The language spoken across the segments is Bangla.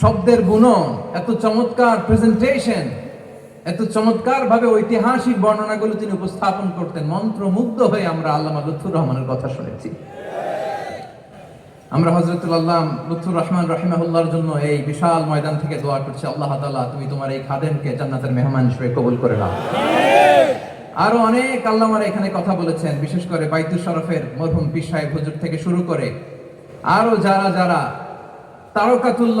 শব্দের গুণন, এত চমৎকার প্রেজেন্টেশন এত চমৎকার ভাবে ঐতিহাসিক বর্ণনাগুলো তিনি উপস্থাপন করতেন। মন্ত্রমুগ্ধ হয়ে আমরা আল্লামা লুৎফুর রহমানের কথা শুনেছি। আমরা হজরতুল আল্লাহ রহমান রহিমাহুল্লাহর জন্য এই বিশাল ময়দান থেকে দোয়া করছি, আল্লাহ তাআলা তুমি তোমার এই খাদেমকে জান্নাতের মেহমান হিসেবে কবুল করে নাও। আরও অনেক আল্লামারা এখানে কথা বলেছেন, বিশেষ করে বাইতুল শরফের মরহুম পীর সাহেব হুজুর থেকে শুরু করে আরও যারা যারা তারকাতুল্য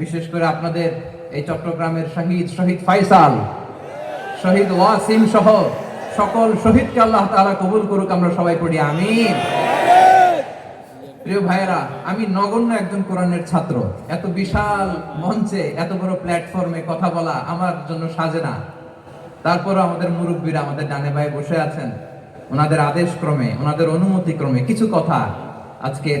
বিশেষ করে আপনাদের এই চট্টগ্রামের শহীদ শহীদ ফাইসাল, শহীদ ওয়াসিম সহ সকল শহীদকে আল্লাহ তাআলা কবুল করুক, আমরা সবাই পড়ি, আমিন। প্রিয় ভাইয়েরা, আমি নগণ্য একজন কোরআনের ছাত্র। এত বিশাল মঞ্চে, এত বড় প্ল্যাটফর্মে কথা বলা আমার জন্য সাজে না। তারপরও আমাদের মুরব্বীরা আমাদের ডানে ভাই বসে আছেন। ওনাদের আদেশ ক্রমে ওনাদের অনুমতি ক্রমে কিছু কথা আজকের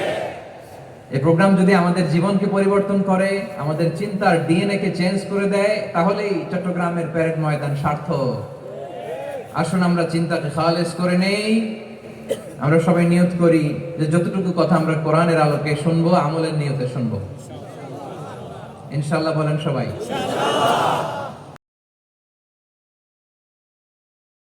এই প্রোগ্রাম যদি আমাদের জীবনকে পরিবর্তন করে, আমাদের চিন্তার ডিএনএ কে চেঞ্জ করে দেয়, তাহলেই চট্টগ্রামের প্যারেড ময়দান সার্থক। আসুন আমরা চিন্তাকে খালেজ করে নেই। আমরা সবাই নিয়ত করি যে যতটুকু কথা আমরা কোরআনের আলোকে শুনব, আমলের নিয়তে শুনব। ইনশাল্লাহ বলেন সবাই।